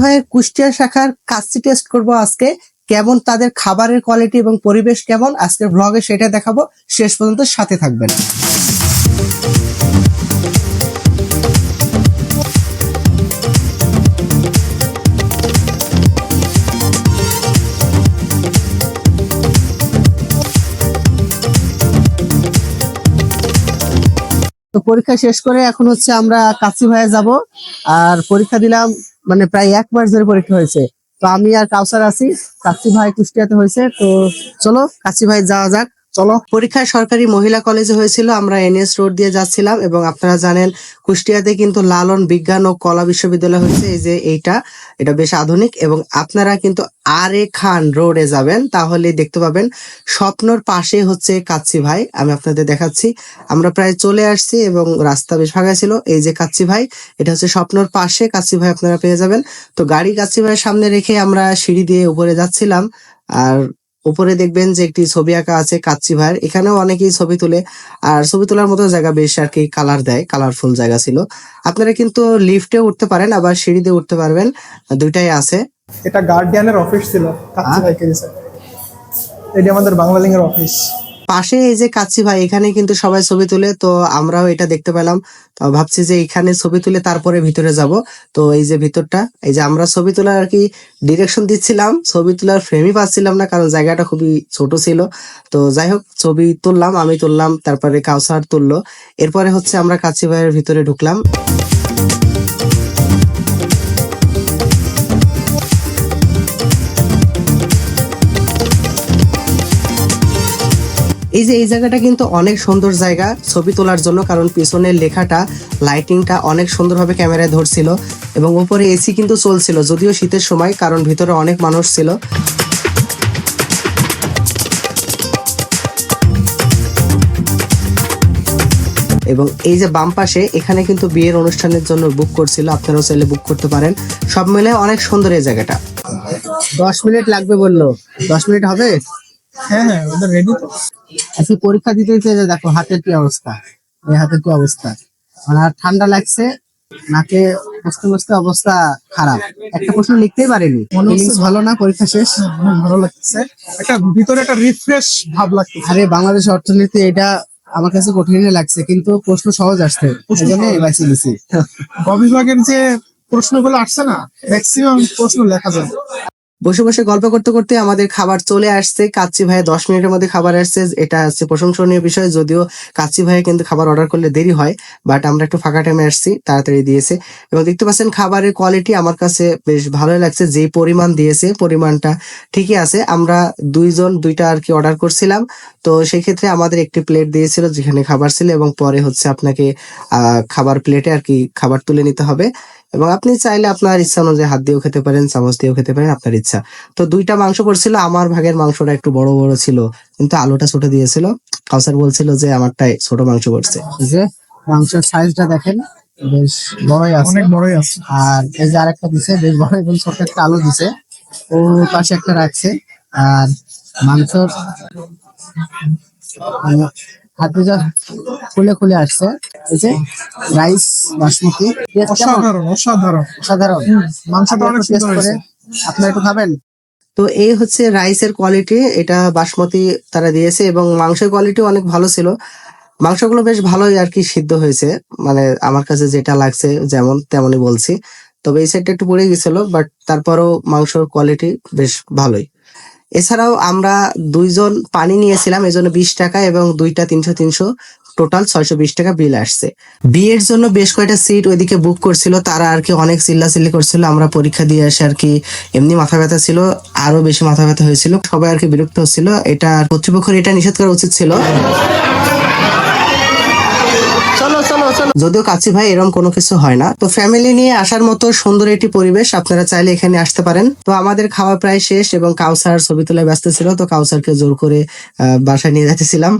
ভাইয়ের কুষ্টিয়া শাখার কাচ্চি টেস্ট করব আজকে। কেমন তাদের খাবারের কোয়ালিটি এবং পরিবেশ কেমন? আজকের ব্লগে সেটা দেখাবো। শেষ পর্যন্ত সাথে থাকবেন। তো পরীক্ষা শেষ করে এখন হচ্ছে আমরা কাচ্চি ভাইয়ে যাব। আর পরীক্ষা দিলাম মানে প্রায় এক মাস ধরে পরীক্ষা হয়েছে। তো আমি আর কাউসার আছি, কাশি ভাই কুষ্টিয়াতে হয়েছে। তো চলো, কাশি ভাই যাওয়া যাক। চলো। পরীক্ষা সরকারি মহিলা কলেজে হয়েছিল, আমরা এনএস রোড দিয়ে যাচ্ছিলাম এবং আপনারা জানেন, কুষ্টিয়াতে কিন্তু লালন বিজ্ঞান ও কলা বিশ্ববিদ্যালয় হয়েছে, এই যে এইটা, এটা বেশ আধুনিক এবং আপনারা কিন্তু আরে খান রোডে যাবেন, তাহলে দেখতে পাবেন স্বপ্নর পাশে হচ্ছে কাচ্চি ভাই, আমি আপনাদের দেখাচ্ছি। আমরা প্রায় চলে আসছি এবং রাস্তা বেশ ফাঁকা ছিল, এই যে কাচ্চি ভাই, এটা হচ্ছে স্বপ্নর পাশে, কাচ্চি ভাই আপনারা পেয়ে যাবেন। তো গাড়ি কাচ্চি ভাইয়ের সামনে রেখে আমরা সিঁড়ি দিয়ে উপরে যাচ্ছিলাম, আর উপরে দেখবেন যে একটি ছবি আঁকা আছে কাচ্চি ভাইয়ের। এখানেও অনেকেই ছবি তুলে। আর ছবি তোলার মতো জায়গা বেশ আর কি কালার দেয় কালারফুল জায়গা ছিল। আপনারা কিন্তু লিফটে উঠতে পারেন, আবার সিঁড়িতে উঠতে পারবেন। দুইটাই আছে। এটা গার্ডিয়ানের অফিস ছিল, কাচ্চি? ভাইকে এটি আমাদের বাংলালিং এর অফিস পাশে এই যে কাচ্চি ভাই এখানে কিন্তু সবাই ছবি তুলে, তো আমরাও এটা দেখতে পেলাম। তো ভাবছি যে এখানে ছবি তুলে তারপরে ভিতরে যাব। তো এই যে ভিতরটা, এই যে আমরা ছবি তোলার আর কি ডিরেকশন দিচ্ছিলাম, ছবি তোলার ফ্রেমই পাচ্ছিলাম না, কারণ জায়গাটা খুবই ছোট ছিল। তো যাই হোক, ছবি তুললাম, আমি তুললাম, তারপরে কাউসার তুললো। এরপরে হচ্ছে আমরা কাচ্চি ভাইয়ের ভিতরে ঢুকলাম। এই যে, এই জায়গাটা কিন্তু অনেক সুন্দর জায়গা ছবি তোলার জন্য, কারণ পিছনের লেখাটা লাইটিংটা অনেক সুন্দরভাবে ক্যামেরায় ধরছিল এবং উপরে এসি কিন্তু চলছিল, যদিও শীতের সময়, কারণ ভিতরে অনেক মানুষ ছিল। এবং এই যে বাম পাশে, এখানে কিন্তু বিয়ের অনুষ্ঠানের জন্য বুক করছিল, আপনারাও চাইলে বুক করতে পারেন। সব মিলে অনেক সুন্দর এই জায়গাটা। দশ মিনিট লাগবে বলল। দশ মিনিট হবে? হ্যাঁ হ্যাঁ ওদের রেডি তো। আজকে পরীক্ষা দিতে যে দেখো হাতের কি অবস্থা? এই হাতের কি অবস্থা? মানে আর ঠান্ডা লাগছে নাকে বসতে বসতে অবস্থা খারাপ। একটা প্রশ্ন লিখতেই পারিনি। হচ্ছে- ভালো না পরীক্ষা শেষ? ভালো লাগছে। একটা ভিতরে একটা রিফ্রেশ ভাব লাগছে আরে বাংলাদেশ অর্থনীতি এটা আমার কাছে কঠিনই লাগছে কিন্তু প্রশ্ন সহজ আসছে। এই জন্য এবাইসি দিছি বিভাগের যে প্রশ্নগুলো আসছে না ম্যাক্সিমাম প্রশ্ন লেখা যাবে বসে বসে গল্প করতে করতে আমাদের খাবার চলে আসছে। কাচ্চি ভাই দশ মিনিটের মধ্যে খাবার আসছে। এটা হচ্ছে প্রশংসনীয় বিষয়, যদিও কাচ্চি ভাই কিন্তু খাবার অর্ডার করলে দেরি হয় বাট আমরা একটু ফাঁকা টাইমে আসছি, তাড়াতাড়ি দিয়েছে। এবং দেখতে পাচ্ছেন খাবারের কোয়ালিটি আমার কাছে বেশ ভালোই লাগছে, যে পরিমাণ দিয়েছে, পরিমাণটা ঠিকই আছে। আমরা দুইজন, দুইটা আর কি অর্ডার করছিলাম, তো সেই ক্ষেত্রে আমাদের একটি প্লেট দিয়েছিল যেখানে খাবার ছিল এবং পরে হচ্ছে আপনাকে খাবার প্লেটে আর কি খাবার তুলে নিতে হবে। এবং আপনি চাইলে আপনার ইচ্ছা অনুযায়ী হাত দিয়েও খেতে পারেন চামচ দিয়েও খেতে পারেন আপনার ইচ্ছা। তো দুইটা মাংস পড়ছিল আমার ভাগের মাংসটা একটু বড় বড় ছিল কিন্তু আলুটা ছোট দিয়েছিল। কাউসার বলছিল যে আমারটাই ছোট মাংস পড়ছে। যে মাংসের সাইজটা দেখেন বেশ বড়ই আছে। অনেক বড়ই আছে। আর এই যে আরেকটা দিছে বেশ বড় এবং ছোট একটা আলু দিছে। ও পাশে একটা রাখছে আর মাংসর হাতে যা খুলে খুলে আসছে। এই যে রাইস বাসমতি। কেমন? অসাধারণ অসাধারণ। মাংসটা অনেক সুন্দর হয়েছে। আপনারা একটু খাবেন? তো এই হচ্ছে রাইসের কোয়ালিটি এটা বাসমতি তারা দিয়েছে এবং মাংসের কোয়ালিটি অনেক ভালো ছিল। মাংসগুলো বেশ ভালোই আর কি সিদ্ধ হয়েছে। মানে আমার কাছে যেটা লাগছে যেমন তেমনই বলছি। তবে এই সাইডটা একটু পড়ে গেছিল বাট তারপরও মাংসর কোয়ালিটি বেশ ভালোই। এছাড়াও আমরা দুইজন পানি নিয়েছিলাম এই জন্য বিশ টাকা এবং দুইটা তিনশো তিনশো টোটাল ছয়শো বিশ টাকা বিল আসছে। বিয়ের জন্য বেশ কয়েকটা সিট ওইদিকে বুক করছিল, তারা আর কি অনেক চিল্লাচিল্লি করছিল, আমরা পরীক্ষা দিয়ে এসে আর কি এমনি মাথা ব্যথা ছিল, আরও বেশি মাথা ব্যথা হয়েছিল, সবাই আর কি বিরক্ত হচ্ছিল, এটা কর্তৃপক্ষের এটা নিষেধ করা উচিত ছিল। যদিও কাছি ভাই এরকম কোনো কিছু হয় না। তো ফ্যামিলি নিয়ে আসার মতো সুন্দর একটি পরিবেশ আপনারা চাইলে এখানে আসতে পারেন। তো আমাদের খাওয়া প্রায় শেষ এবং কাউসার ছবি তোলায় ব্যস্ত ছিল, তো কাউসারকে জোর করে বাসায় নিয়ে যাচ্ছিলাম